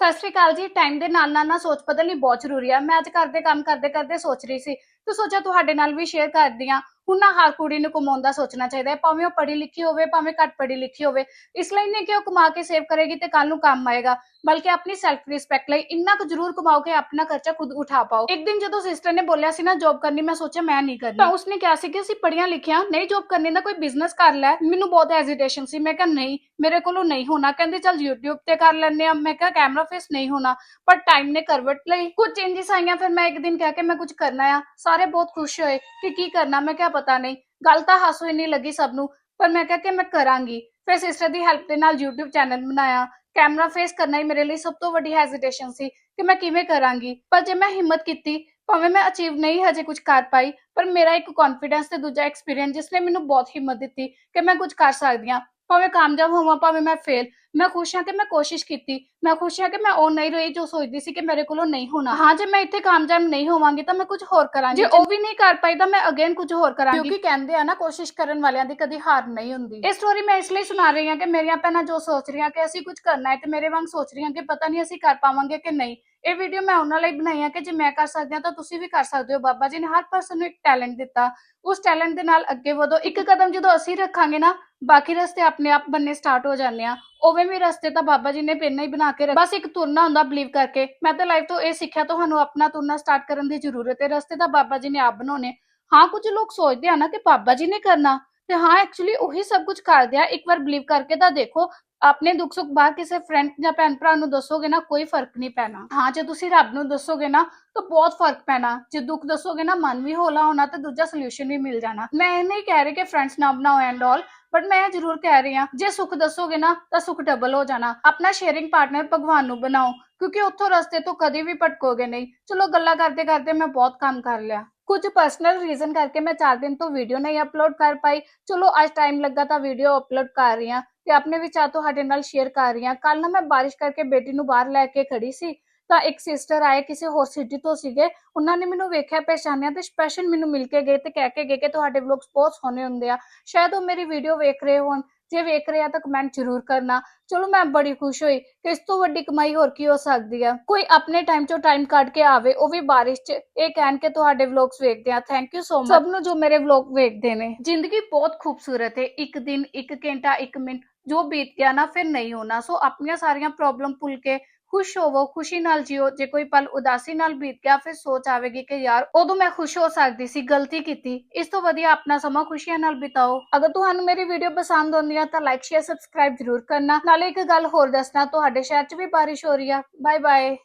ਸਤਿ ਸ਼੍ਰੀ ਅਕਾਲ ਜੀ। ਟਾਈਮ ਦੇ ਨਾਲ ਨਾਲ ਨਾ ਸੋਚ ਬਦਲਣੀ ਬਹੁਤ ਜ਼ਰੂਰੀ ਆ। ਮੈਂ ਅੱਜ ਘਰ ਦੇ ਕੰਮ ਕਰਦੇ ਕਰਦੇ ਸੋਚ ਰਹੀ ਸੀ ਤੇ ਸੋਚਿਆ ਤੁਹਾਡੇ ਨਾਲ ਵੀ ਸ਼ੇਅਰ ਕਰਦੀ ਆ। ਹੁਣ ਨਾ ਹਰ ਕੁੜੀ ਨੂੰ ਕਮਾਉਣ ਦਾ ਸੋਚਣਾ ਚਾਹੀਦਾ ਹੈ। ਭਾਵੇਂ ਉਹ ਪੜ੍ਹੀ ਲਿਖੀ ਹੋਵੇ, ਭਾਵੇਂ ਘੱਟ ਪੜ੍ਹੀ ਲਿਖੀ ਹੋਵੇ। ਇਸ ਲਈ ਨਹੀਂ ਕਿ ਉਹ ਕਮਾ ਕੇ ਸੇਵ ਕਰੇਗੀ ਤੇ ਕੱਲ ਨੂੰ ਕੰਮ ਆਏਗਾ। ਬਲਕਿ ਆਪਣੀ ਸੈਲਫ ਰਿਸਪੈਕਟ ਲਈ ਇੰਨਾ ਕੁ ਜ਼ਰੂਰ ਕਮਾਓ ਕਿ ਆਪਣਾ ਖਰਚਾ ਖੁਦ ਉਠਾ ਪਾਓ। ਇੱਕ ਦਿਨ ਜਦੋਂ ਸਿਸਟਰ ਨੇ ਬੋਲਿਆ ਸੀ ਨਾ ਜੌਬ ਕਰਨੀ, ਮੈਂ ਸੋਚਿਆ ਮੈਂ ਨਹੀਂ ਕਰਨੀ। ਤਾਂ ਉਸਨੇ ਕਿਹਾ ਸੀ ਕਿ ਅਸੀਂ ਪੜ੍ਹੀਆਂ ਲਿਖੀਆਂ, ਨਹੀਂ ਜੌਬ ਕਰਨੀ ਦਾ ਕੋਈ ਬਿਜ਼ਨਸ ਕਰ ਲੈ। ਮੈਨੂੰ ਬਹੁਤ ਹੈਜ਼ਿਟੇਸ਼ਨ ਸੀ। ਮੈਂ ਕਿਹਾ, ਨਹੀਂ, ਮੇਰੇ ਕੋਲੋਂ ਨਹੀਂ ਹੋਣਾ। ਕਹਿੰਦੇ, ਚੱਲ YouTube ਤੇ ਕਰ ਲੈਣੇ ਆ। ਮੈਂ ਕਿਹਾ ਕੈਮਰਾ ਫੇਸ ਨਹੀਂ ਹੋਣਾ। ਪਰ ਟਾਈਮ ਨੇ ਕਰਵਟ ਲਈ ਕੁਝ ਚੇਂਜਸ ਆਈਆਂ। ਫਿਰ ਮੈਂ ਇੱਕ ਦਿਨ ਕਹਿ ਕੇ ਮੈਂ ਕੁਝ ਕਰਨਾ ਆ। ਸਾਰੇ ਬਹੁਤ ਖੁਸ਼ ਹੋਏ ਕਿ ਕੀ ਕਰਨਾ, ਮੈਂ ਕਿਹਾ ਪਤਾ ਨਹੀਂ। ਗੱਲ ਤਾਂ ਹਾਸੋ ਇੰਨੀ ਲੱਗੀ ਸਭ ਨੂੰ, ਪਰ ਮੈਂ ਕਿਹਾ ਕਿ ਮੈਂ ਕਰਾਂਗੀ। ਫਿਰ ਸਿਸਟਰ ਦੀ ਹੈਲਪ ਦੇ ਨਾਲ YouTube ਚੈਨਲ ਬਣਾਇਆ। ਕੈਮਰਾ ਫੇਸ ਕਰਨਾ ਹੀ ਮੇਰੇ ਲਈ ਸਭ ਤੋਂ ਵੱਡੀ ਹੈਜ਼ਿਟੇਸ਼ਨ ਸੀ ਕਿ ਮੈਂ ਕਿਵੇਂ ਕਰਾਂਗੀ। ਪਰ ਜੇ ਮੈਂ ਹਿੰਮਤ ਕੀਤੀ, ਭਾਵੇਂ ਮੈਂ ਅਚੀਵ ਨਹੀਂ ਹਜੇ ਕੁਝ ਕਰ ਪਾਈ, ਪਰ ਮੇਰਾ ਇੱਕ ਕੌਨਫੀਡੈਂਸ ਤੇ ਦੂਜਾ ਐਕਸਪੀਰੀਅੰਸ ਜਿਸ ਨੇ ਮੈਨੂੰ ਬਹੁਤ ਹਿੰਮਤ ਦਿੱਤੀ ਕਿ ਮੈਂ ਕੁਝ ਕਰ ਸਕਦੀ ਹਾਂ। ਭਾਵੇਂ ਕਾਮਯਾਬ ਹੋਵਾਂ, ਭਾਵੇਂ ਮੈਂ ਫੇਲ ਮੈਂ ਖੁਸ਼ ਹਾਂ ਕਿ ਮੈਂ ਕੋਸ਼ਿਸ਼ ਕੀਤੀ। ਮੈਂ ਖੁਸ਼ ਹਾਂ ਕਿ ਮੈਂ ਉਹ ਨਹੀਂ ਰਹੀ ਜੋ ਸੋਚਦੀ ਸੀ ਕਿ ਮੇਰੇ ਕੋਲੋਂ ਨਹੀਂ ਹੋਣਾ। ਹਾਂ ਜੇ ਮੈਂ ਇੱਥੇ ਕਾਮਯਾਬ ਨਹੀਂ ਹੋਵਾਂਗੀ ਤਾਂ ਮੈਂ ਕੁਝ ਹੋਰ ਕਰਾਂਗੀ। ਜੇ ਉਹ ਵੀ ਨਹੀਂ ਕਰ ਪਾਈ ਤਾਂ ਮੈਂ ਅਗੇਨ ਕੁਝ ਹੋਰ ਕਰਾਂਗੀ। ਕਿਉਂਕਿ ਕਹਿੰਦੇ ਆ ਨਾ ਕੋਸ਼ਿਸ਼ ਕਰਨ ਵਾਲਿਆਂ ਦੀ ਕਦੀ ਹਾਰ ਨਹੀਂ ਹੁੰਦੀ। ਇਹ ਸਟੋਰੀ ਮੈਂ ਇਸ ਲਈ ਸੁਣਾ ਰਹੀ ਹਾਂ ਕਿ ਮੇਰੀਆਂ ਭੈਣਾਂ ਜੋ ਸੋਚ ਰਹੀਆਂ ਕਿ ਅਸੀਂ ਕੁਝ ਕਰਨਾ ਹੈ ਤੇ ਮੇਰੇ ਵਾਂਗ ਸੋਚ ਰਹੀਆਂ ਕਿ ਪਤਾ ਨਹੀਂ ਅਸੀਂ ਕਰ ਪਾਵਾਂਗੇ ਕਿ ਨਹੀਂ। ਇਹ ਵੀਡੀਓ ਮੈਂ ਉਹਨਾਂ ਲਈ ਬਣਾਈ ਹੈ ਕਿ ਜੇ ਮੈਂ ਕਰ ਸਕਦੀ ਹਾਂ ਤਾਂ ਤੁਸੀਂ ਵੀ ਕਰ ਸਕਦੇ ਹੋ। ਬਾਬਾ ਜੀ ਨੇ ਹਰ ਪਰਸਨ ਨੂੰ ਇੱਕ ਟੈਲੈਂਟ ਦਿੱਤਾ। ਉਸ ਟੈਲੈਂਟ ਦੇ ਨਾਲ ਅੱਗੇ ਵਧੋ। ਇੱਕ ਕਦਮ ਜਦੋਂ ਅਸੀਂ ਰੱਖਾਂਗੇ ਨਾ, ਬਾਕੀ ਰਸਤੇ ਆਪਣੇ ਆਪ ਬੰਨੇ ਸਟਾਰਟ ਹੋ ਜਾਂਦੇ ਆ। ਉਵੇਂ ਵੀ ਰਸਤੇ ਤਾਂ ਬਾਬਾ ਜੀ ਨੇ ਪਹਿਲਾਂ ਹੀ ਬਣਾ ਕੇ ਰੱਖ। ਬਸ ਇੱਕ ਤੁਰਨਾ ਹੁੰਦਾ ਬਲੀਵ ਕਰਕੇ। ਮੈਂ ਤਾਂ ਲਾਈਫ ਤੋਂ ਇਹ ਸਿੱਖਿਆ, ਤੁਹਾਨੂੰ ਆਪਣਾ ਤੁਰਨਾ ਸਟਾਰਟ ਕਰਨ ਦੀ ਜ਼ਰੂਰਤ ਹੈ। ਰਸਤੇ ਤਾਂ ਬਾਬਾ ਜੀ ਨੇ ਆਪ ਬਣਾਉਣੇ। ਹਾਂ, ਕੁਝ ਲੋਕ ਸੋਚਦੇ ਆ ਨਾ ਕਿ ਬਾਬਾ ਜੀ ਨੇ ਕਰਨਾ। ਤੇ ਹਾਂ ਐਕਚੁਅਲੀ ਉਹੀ ਸਭ ਕੁਝ ਕਰਦੇ ਆ। ਇੱਕ ਵਾਰ ਬਲੀਵ ਕਰਕੇ ਤਾਂ ਦੇਖੋ, ਆਪਣੇ ਦੁੱਖ ਸੁੱਖ ਬਾਹਰ ਕਿਸੇ ਫਰੈਂਡ ਜਾਂ ਭੈਣ ਭਰਾ ਨੂੰ ਦੱਸੋਗੇ ਨਾ, ਕੋਈ ਫ਼ਰਕ ਨਹੀਂ ਪੈਣਾ। ਹਾਂ, ਜੇ ਤੁਸੀਂ ਰੱਬ ਨੂੰ ਦੱਸੋਗੇ ਨਾ, ਤਾਂ ਬਹੁਤ ਫ਼ਰਕ ਪੈਣਾ। ਜੇ ਦੁੱਖ ਦੱਸੋਗੇ ਨਾ, ਮਨ ਵੀ ਹੌਲਾ ਹੋਣਾ ਤੇ ਦੂਜਾ ਸੋਲੂਸ਼ਨ ਵੀ ਮਿਲ ਜਾਣਾ। ਮੈਂ ਇਹ ਨਹੀਂ ਕਹਿ ਰਹੀ ਕਿ ਫਰੈਂਡਸ ਨਾ ਬਣਾਓ ਐਂਡ ਆਲ ਬਟ ਮੈਂ ਜ਼ਰੂਰ ਕਹਿ ਰਹੀ ਹਾਂ, ਜੇ ਸੁੱਖ ਦੱਸੋਗੇ ਨਾ, ਤਾਂ ਸੁੱਖ ਡਬਲ ਹੋ ਜਾਣਾ। ਆਪਣਾ ਸ਼ੇਅਰਿੰਗ ਪਾਰਟਨਰ ਭਗਵਾਨ ਨੂੰ ਬਣਾਓ, ਕਿਉਂਕਿ ਉੱਥੋਂ ਰਸਤੇ ਤੋਂ ਕਦੇ ਵੀ ਭਟਕੋਗੇ ਨਹੀਂ। ਚਲੋ, ਗੱਲਾਂ ਕਰਦੇ ਕਰਦੇ ਮੈਂ ਬਹੁਤ ਕੰਮ ਕਰ ਲਿਆ। ਕੁਝ ਪਰਸਨਲ ਰੀਜ਼ਨ ਕਰਕੇ ਮੈਂ 4 ਦਿਨ ਤੋਂ ਵੀਡੀਓ ਨਹੀਂ ਅਪਲੋਡ ਕਰ ਪਾਈ। ਚਲੋ, ਅੱਜ ਟਾਈਮ ਲੱਗਾ ਤਾਂ ਵੀਡੀਓ ਅਪਲੋਡ ਕਰ ਰਹੀ ਹਾਂ ਤੇ ਆਪਣੇ ਵਿਚਾਰ ਤੁਹਾਡੇ ਨਾਲ ਸ਼ੇਅਰ ਕਰ ਰਹੀ ਹਾਂ। ਕੱਲ ਨਾ ਮੈਂ ਬਾਰਿਸ਼ ਕਰਕੇ ਬੇਟੀ ਨੂੰ ਬਾਹਰ ਲੈ ਕੇ ਖੜੀ ਸੀ ਤਾਂ ਇੱਕ ਸਿਸਟਰ ਆਏ ਕਿਸੇ ਹੋਰ ਸਿਟੀ ਤੋਂ ਸੀਗੇ। ਉਹਨਾਂ ਨੇ ਮੈਨੂੰ ਵੇਖਿਆ ਪਹਿਚਾਨਿਆ ਤੇ ਸਪੈਸ਼ਲ ਮੈਨੂੰ ਮਿਲ ਕੇ ਗਏ ਤੇ ਕਹਿ ਕੇ ਗਏ ਕਿ ਤੁਹਾਡੇ ਵਲੌਗਸ ਬਹੁਤ ਸੋਹਣੇ ਹੁੰਦੇ ਆ। ਸ਼ਾਇਦ ਉਹ ਮੇਰੀ ਵੀਡੀਓ ਵੇਖ ਰਹੇ ਹੋਣ। ਜੇ ਵੇਖ ਰਹੇ ਤਾਂ ਕਮੈਂਟ ਜ਼ਰੂਰ ਕਰਨਾ। ਚਲੋ ਮੈਂ ਬੜੀ ਖੁਸ਼ ਹੋਈ ਕਿ ਇਸ ਤੋਂ ਵੱਡੀ ਕਮਾਈ ਹੋਰ ਕੀ ਹੋ ਸਕਦੀ ਆ। ਕੋਈ ਆਪਣੇ ਟਾਈਮ ਚੋਂ ਟਾਈਮ ਕੱਢ ਕੇ ਆਵੇ, ਉਹ ਵੀ ਬਾਰਿਸ਼ 'ਚ। ਇਹ ਕਹਿਣ ਕੇ ਤੁਹਾਡੇ ਵਲੌਗਸ ਵੇਖਦੇ ਆ। ਥੈਂਕ ਯੂ ਸੋ ਮਚ ਸਭ ਨੂੰ ਜੋ ਮੇਰੇ ਵਲੌਗ ਵੇਖਦੇ ਨੇ। ਜ਼ਿੰਦਗੀ ਬਹੁਤ ਖੂਬਸੂਰਤ ਹੈ ਇੱਕ ਦਿਨ, ਇੱਕ ਘੰਟਾ, ਇੱਕ ਮਿੰਟ। ਜੋ ਬੀਤ ਗਿਆ ਨਾ, ਫਿਰ ਨਹੀਂ ਹੋਣਾ। ਸੋ ਆਪਣੀਆਂ ਸਾਰੀਆਂ ਪ੍ਰੋਬਲਮ ਭੁੱਲ ਕੇ ਖੁਸ਼ ਹੋਵੋ, ਖੁਸ਼ੀ ਨਾਲ ਜਿਓ, ਜੇ ਕੋਈ ਪਲ ਉਦਾਸੀ ਨਾਲ ਬੀਤ ਗਿਆ, ਫਿਰ ਸੋਚ ਆਵੇਗੀ ਕਿ ਯਾਰ ਉਦੋਂ ਮੈਂ ਖੁਸ਼ ਹੋ ਸਕਦੀ ਸੀ, ਗਲਤੀ ਕੀਤੀ। ਇਸ ਤੋਂ ਵਧੀਆ ਆਪਣਾ ਸਮਾਂ ਖੁਸ਼ੀਆਂ ਨਾਲ ਬਿਤਾਓ। ਅਗਰ ਤੁਹਾਨੂੰ ਮੇਰੀ ਵੀਡੀਓ ਪਸੰਦ ਆਉਂਦੀ ਹੈ ਤਾਂ ਲਾਈਕ ਸ਼ੇਅਰ ਸਬਸਕ੍ਰਾਈਬ ਜ਼ਰੂਰ ਕਰਨਾ। ਨਾਲੇ ਇੱਕ ਗੱਲ ਹੋਰ ਦੱਸਣਾ, ਤੁਹਾਡੇ ਸ਼ਹਿਰ 'ਚ ਵੀ ਬਾਰਿਸ਼ ਹੋ ਰਹੀ ਆ। Bye bye